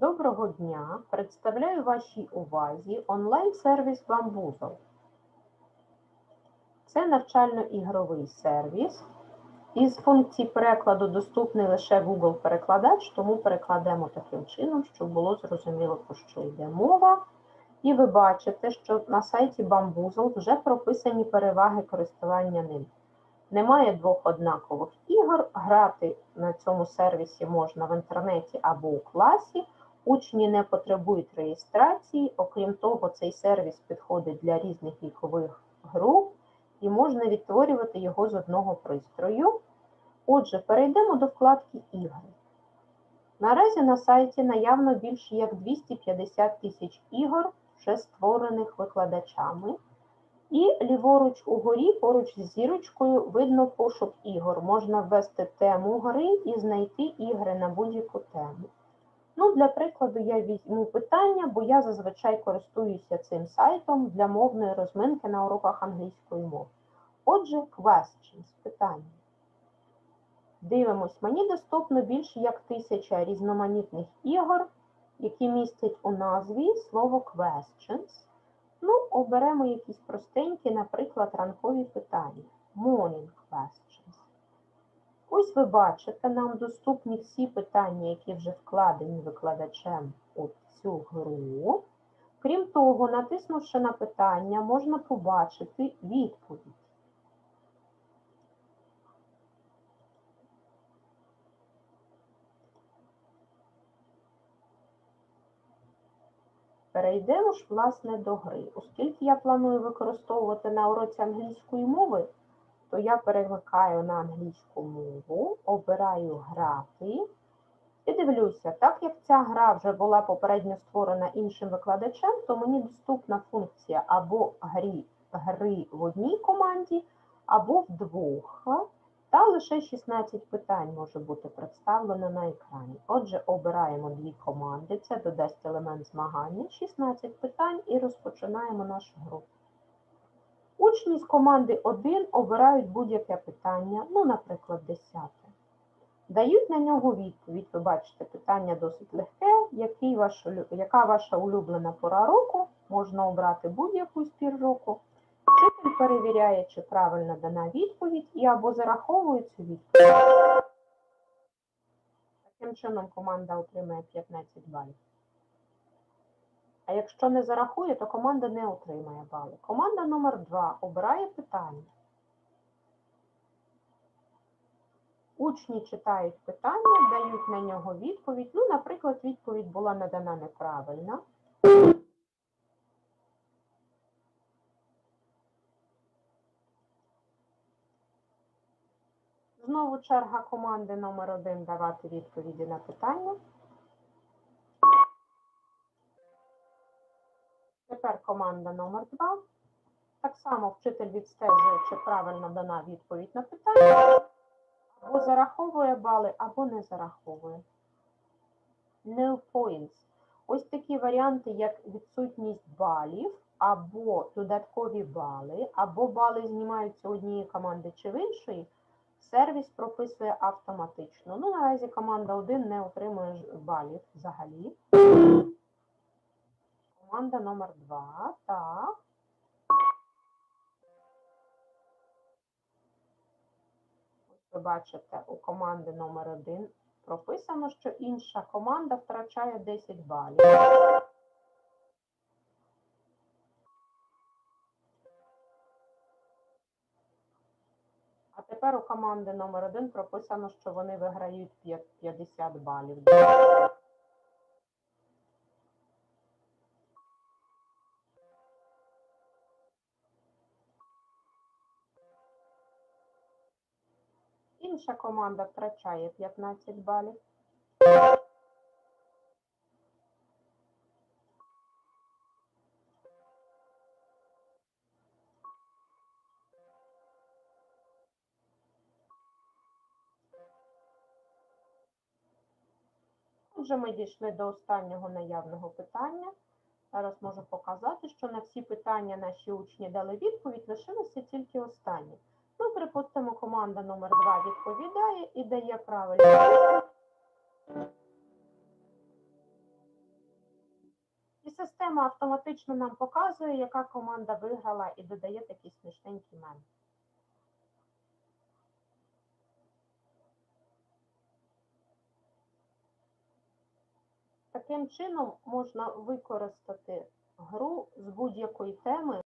Доброго дня! Представляю вашій увазі онлайн-сервіс Bamboozle. Це навчально-ігровий сервіс. Із функцій перекладу доступний лише Google-перекладач, тому перекладемо таким чином, щоб було зрозуміло, про що йде мова. І ви бачите, що на сайті Bamboozle вже прописані переваги користування ним. Немає двох однакових ігор. Грати на цьому сервісі можна в інтернеті або у класі. Учні не потребують реєстрації. Окрім того, цей сервіс підходить для різних вікових груп і можна відтворювати його з одного пристрою. Отже, перейдемо до вкладки Ігри. Наразі на сайті наявно більше як 250 тисяч ігор, вже створених викладачами. І ліворуч угорі, поруч з зірочкою, видно пошук ігор. Можна ввести тему гри і знайти ігри на будь-яку тему. Ну, Для прикладу, я візьму питання, бо я зазвичай користуюся цим сайтом для мовної розминки на уроках англійської мови. Отже, questions – питання. Дивимось, мені доступно більше як тисяча різноманітних ігор, які містять у назві слово questions. Ну, оберемо якісь простенькі, наприклад, ранкові питання. Morning questions. Ось ви бачите, нам доступні всі питання, які вже вкладені викладачем у цю гру. Крім того, натиснувши на питання, можна побачити відповідь. Перейдемо ж, власне, до гри. Оскільки я планую використовувати на уроці англійської мови, то я перемикаю на англійську мову, обираю грати і дивлюся, так як ця гра вже була попередньо створена іншим викладачем, то мені доступна функція або грі, гри в одній команді, або в двох. Та лише 16 питань може бути представлено на екрані. Отже, обираємо дві команди, це додасть елемент змагання, 16 питань і розпочинаємо нашу гру. Учні з команди 1 обирають будь-яке питання, ну, наприклад, 10. Дають на нього відповідь. Ви бачите, питання досить легке. Який ваш, яка ваша улюблена пора року? Можна обрати будь-яку з пір року. Вчитель перевіряє, чи правильно дана відповідь, і або зараховує цю відповідь. Таким чином команда отримає 15 балів. А якщо не зарахує, то команда не отримає бали. Команда номер 2 обирає питання. Учні читають питання, дають на нього відповідь. Ну, наприклад, відповідь була надана неправильно. Знову черга команди номер 1 давати відповіді на питання. Тепер команда номер 2. Так само вчитель відстежує, чи правильно дана відповідь на питання, або зараховує бали, або не зараховує. No points. Ось такі варіанти, як відсутність балів, або додаткові бали, або бали знімаються однієї команди чи в іншої, сервіс прописує автоматично. Ну, наразі команда 1 не отримує балів взагалі. Команда номер 2. Так. Ось ви бачите, у команди номер 1 прописано, що інша команда втрачає 10 балів. А тепер у команди номер 1 прописано, що вони виграють 50 балів. Інша команда втрачає 15 балів. Отже, ми дійшли до останнього наявного питання. Зараз можу показати, що на всі питання наші учні дали відповідь, лишилося тільки останнє. Ну, припустимо, команда номер 2 відповідає і дає правильну відповідь. система автоматично нам показує, яка команда виграла, і додає такий смішненький мем. Таким чином можна використати гру з будь-якої теми